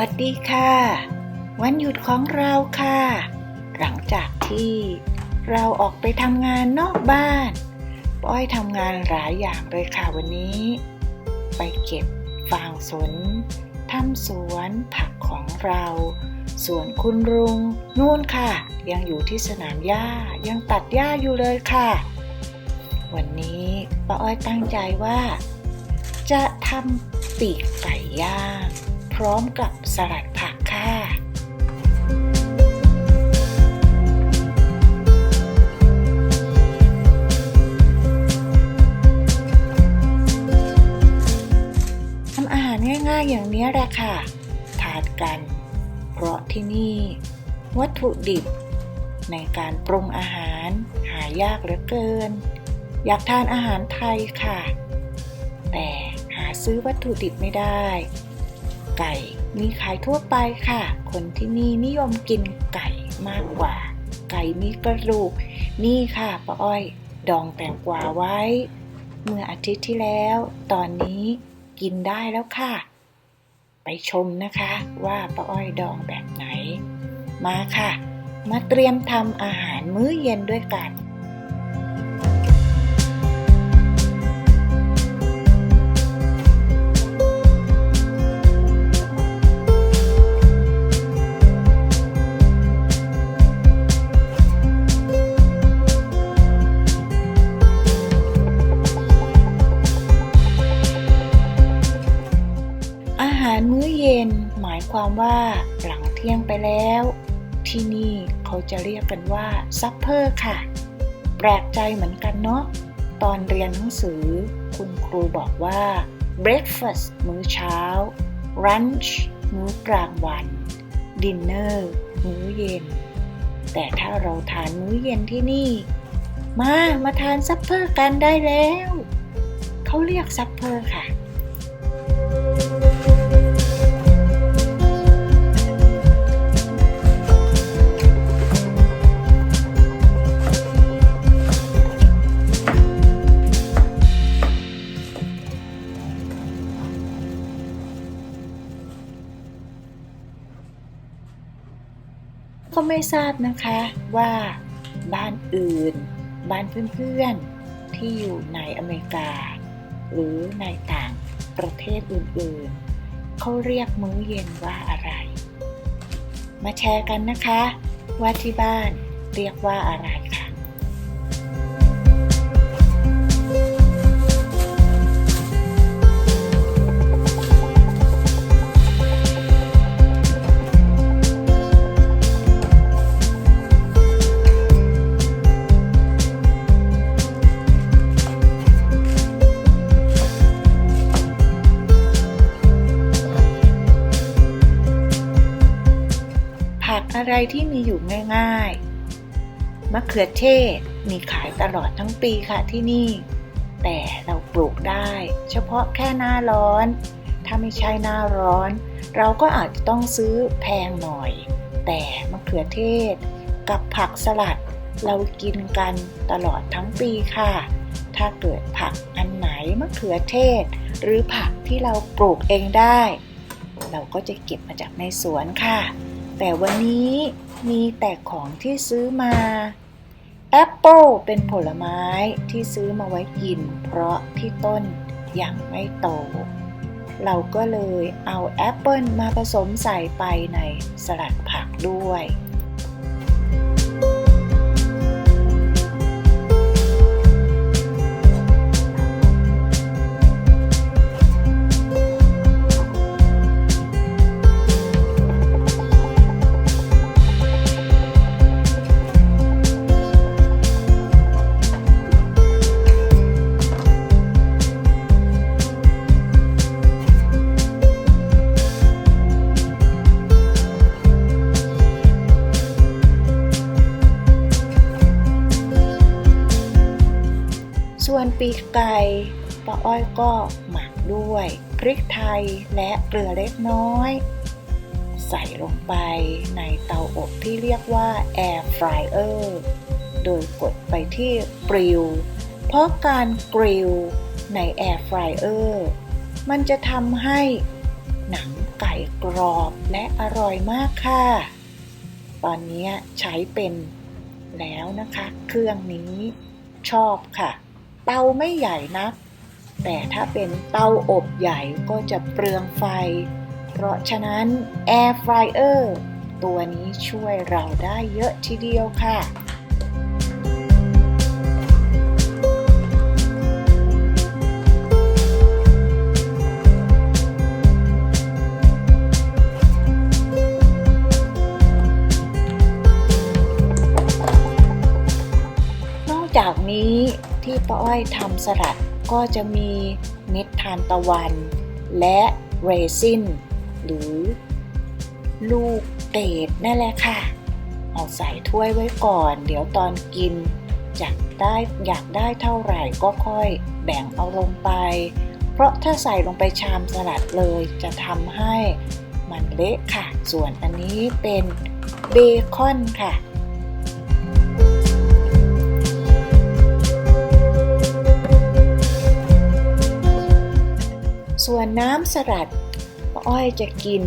วัสดีค่ะ วันหยุดของเราค่ะ หลังจากที่เราออกไปทำงานนอกบ้านป้อยทำงานหลายอย่างเลยค่ะวันนี้ ไปเก็บฟางสนทำสวนผักของเรา ส่วนคุณลุงนู่นค่ะ ยังอยู่ที่สนามหญ้ายังตัดหญ้าอยู่เลยค่ะ วันนี้ป้าอ้อยตั้งใจว่า จะทำปีกไก่ย่าง พร้อมกับสลัดผักค่ะทำอาหารง่ายๆอย่างนี้แหละค่ะ ทานกัน เพราะที่นี่ วัตถุดิบ ในการปรุงอาหารหายากเหลือเกิน อยากทานอาหารไทยค่ะ แต่หาซื้อวัตถุดิบไม่ได้ ไก่มีขายทั่วไปค่ะ คนที่นี่นิยมกินไก่มากกว่า ไก่มีกระดูก นี่ค่ะป้าอ้อย ดองแตงกวาไว้ เมื่ออาทิตย์ที่แล้ว ตอนนี้กินได้แล้วค่ะ ไปชมนะคะว่าป้าอ้อยดองแบบไหน มาค่ะ มาเตรียมทำอาหารมื้อเย็นด้วยกัน หมายความว่าหลังเที่ยงไปแล้ว ที่นี่เขาจะเรียกกันว่าซัพเพอร์ค่ะ แปลกใจเหมือนกันเนาะตอนเรียนหนังสือ คุณครูบอกว่า breakfast มื้อเช้า lunch มื้อกลางวัน dinner มื้อเย็น แต่ถ้าเราทานมื้อเย็นที่นี่ มา มาทานซัพเพอร์กันได้แล้ว เขาเรียกซัพเพอร์ค่ะ ไม่ทราบนะคะว่าบ้านอื่น บ้านเพื่อนๆ ที่อยู่ในอเมริกา หรือในต่างประเทศอื่นๆ เขาเรียกมื้อเย็นว่าอะไร มาแชร์กันนะคะ ว่าที่บ้านเรียกว่าอะไร อะไรที่มีอยู่ง่ายๆ มะเขือเทศมีขายตลอดทั้งปีค่ะที่นี่ แต่เราปลูกได้ เฉพาะแค่หน้าร้อน ถ้าไม่ใช่หน้าร้อน เราก็อาจจะต้องซื้อแพงหน่อย แต่มะเขือเทศ กับผักสลัด เรากินกันตลอดทั้งปีค่ะ ถ้าเกิดผักอันไหนมะเขือเทศ หรือผักที่เราปลูกเองได้ เราก็จะเก็บมาจากในสวนค่ะ แต่วันนี้มีแต่ของที่ซื้อมาแอปเปิลเป็นผลไม้ที่ซื้อมาไว้กิน เพราะที่ต้นยังไม่โต เราก็เลยเอาแอปเปิลมาผสมใส่ไปในสลัดผักด้วย ปีกไก่ป้าอ้อยก็หมักด้วยพริกไทยและเกลือเล็กน้อย ใส่ลงไปในเตาอบที่เรียกว่า Air Fryer โดยกดไปที่กริลเพราะการกริลใน Air Fryer มันจะทำให้หนังไก่กรอบและอร่อยมากค่ะ ตอนนี้ใช้เป็นแล้วนะคะ เครื่องนี้ชอบค่ะ เตาไม่ใหญ่นะแต่ถ้าเป็นเตาอบใหญ่ก็จะเปลืองไฟ เพราะฉะนั้น Air Fryer ตัวนี้ช่วยเราได้เยอะทีเดียวค่ะ ที่ป้าอ้อยทำสลัดก็จะมีเม็ดทานตะวัน และเรซินหรือ ลูกเกดนั่นแหละค่ะ เอาใส่ถ้วยไว้ก่อน เดี๋ยวตอนกินอยากได้อยากได้เท่าไหร่ก็ค่อยแบ่งเอาลงไป เพราะถ้าใส่ลงไปชามสลัดเลยจะทำให้มันเละค่ะ ส่วนอันนี้เป็นเบคอนค่ะ ส่วนน้ำสลัดป้าอ้อยจะกิน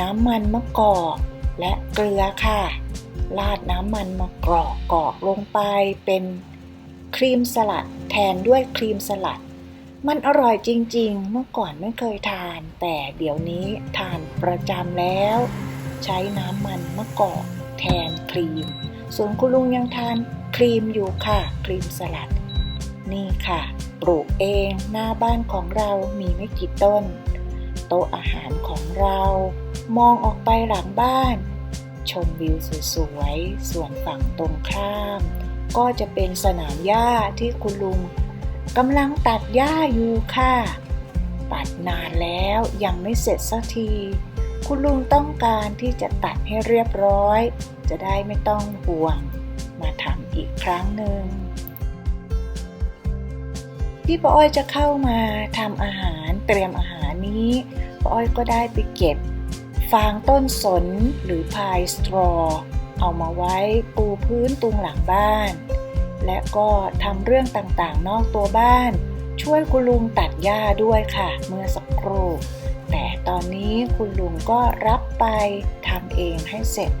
น้ำมันมะกอกและเกลือค่ะ ราดน้ำมันมะกอกกอกลงไปเป็นครีมสลัดแทนด้วยครีมสลัด มันอร่อยจริงๆ เมื่อก่อนไม่เคยทาน แต่เดี๋ยวนี้ทานประจำแล้ว ใช้น้ำมันมะกอกแทนครีม ส่วนคุณลุงยังทานครีมอยู่ค่ะ ครีมสลัด นี่ค่ะ ปลูกเองหน้าบ้านของเรามีไม่กี่ต้น โต๊ะอาหารของเรา มองออกไปหลังบ้าน ชมวิวสวยๆ ส่วนฝั่งตรงข้าม ก็จะเป็นสนามหญ้าที่คุณลุงกำลังตัดหญ้าอยู่ค่ะ ตัดนานแล้วยังไม่เสร็จสักที คุณลุงต้องการที่จะตัดให้เรียบร้อย จะได้ไม่ต้องห่วง มาทำอีกครั้งหนึ่ง ที่ป้าอ้อยจะเข้ามาทำอาหารเตรียมอาหารนี้ป้าอ้อยก็ได้ไปเก็บ ฟางต้นสนหรือพายสตรอ เอามาไว้ปูพื้นตุงหลังบ้าน และก็ทำเรื่องต่างๆ นอกตัวบ้าน ช่วยคุณลุงตัดหญ้าด้วยค่ะ เมื่อสักครู่แต่ตอนนี้คุณลุงก็รับไปทำเองให้เสร็จ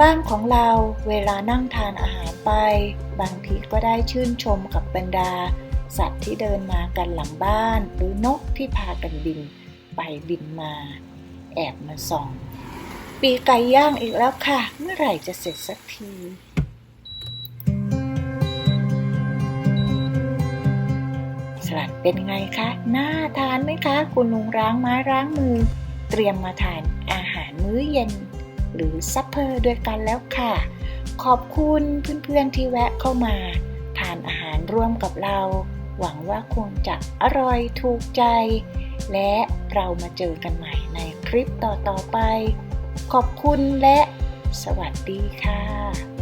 บ้านของเราเวลานั่งทานอาหารไป บางทีก็ได้ชื่นชมกับบรรดา สัตว์ที่เดินมากันหลังบ้าน หรือนกที่พากันบิน ไปบินมา แอบมาส่อง ปีไก่ย่างอีกแล้วค่ะ เมื่อไหร่จะเสร็จสักทีสลัดเป็นไงคะน่าทานไหมคะ คุณลุงล้างไม้ล้างมือ เตรียมมาทานอาหารมื้อเย็น หรือซัพเพอร์ด้วยกันแล้วค่ะ ขอบคุณเพื่อนๆที่แวะเข้ามา ทานอาหารร่วมกับเรา หวังว่าคงจะอร่อยถูกใจ และเรามาเจอกันใหม่ในคลิปต่อๆไป ขอบคุณและสวัสดีค่ะ